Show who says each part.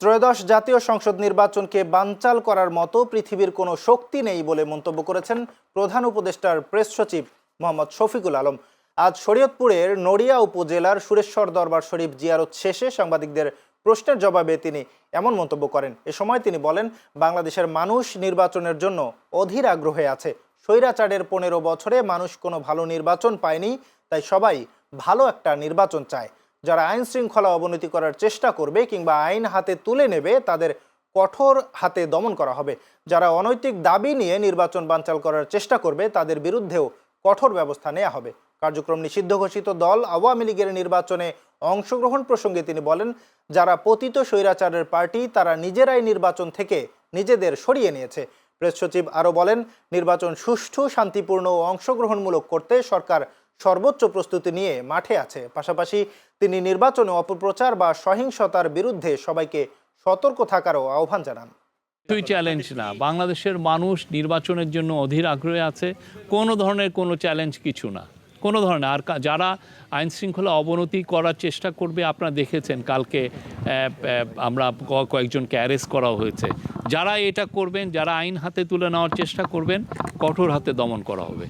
Speaker 1: ত্রয়োদশ জাতীয় সংসদ নির্বাচনকে বানচাল করার মতো পৃথিবীর কোনো শক্তি নেই বলে মন্তব্য করেছেন প্রধান উপদেষ্টার প্রেস সচিব মোহাম্মদ শফিকুল আলম। আজ শরীয়তপুরের নড়িয়া উপজেলার সুরেশ্বর দরবার শরীফ জিয়ারত শেষে সাংবাদিকদের প্রশ্নের জবাবে তিনি এমন মন্তব্য করেন। এ সময় তিনি বলেন, বাংলাদেশের মানুষ নির্বাচনের জন্য অধীর আগ্রহে আছে। স্বৈরাচারের পনেরো বছরে মানুষ কোনো ভালো নির্বাচন পায়নি, তাই সবাই ভালো একটা নির্বাচন চায়। যারা আইন শৃঙ্খলা অবনতি করার চেষ্টা করবে কিংবা আইন হাতে তুলে নেবে, তাদের কঠোর হাতে দমন করা হবে। যারা অনৈতিক দাবি নিয়ে নির্বাচন বানচাল করার চেষ্টা করবে, তাদের বিরুদ্ধেও কঠোর ব্যবস্থা নেওয়া হবে। কার্যক্রম নিষিদ্ধ ঘোষিত দল আওয়ামী লীগের নির্বাচনে অংশগ্রহণ প্রসঙ্গে তিনি বলেন, যারা পতিত স্বৈরাচারের পার্টি, তারা নিজেরাই নির্বাচন থেকে নিজেদের সরিয়ে নিয়েছে। প্রেস সচিব আরও বলেন, নির্বাচন সুষ্ঠু, শান্তিপূর্ণ ও অংশগ্রহণমূলক করতে সরকার সর্বোচ্চ প্রস্তুতি নিয়ে মাঠে আছে। পাশাপাশি তিনি নির্বাচনে অপপ্রচার বা সহিংসতার বিরুদ্ধে সবাইকে সতর্ক থাকারও আহ্বান জানান।
Speaker 2: কিছুই চ্যালেঞ্জ না। বাংলাদেশের মানুষ নির্বাচনের জন্য অধীর আগ্রহে আছে। কোনো ধরনের কোনো চ্যালেঞ্জ কিছু না। কোনো ধরনের আর যারা আইন শৃঙ্খলা অবনতি করার চেষ্টা করবে, আপনারা দেখেছেন কালকে আমরা কয়েকজনকে অ্যারেস্ট করা হয়েছে। যারা এটা করবেন, যারা আইন হাতে তুলে নেওয়ার চেষ্টা করবেন, কঠোর হাতে দমন করা হবে।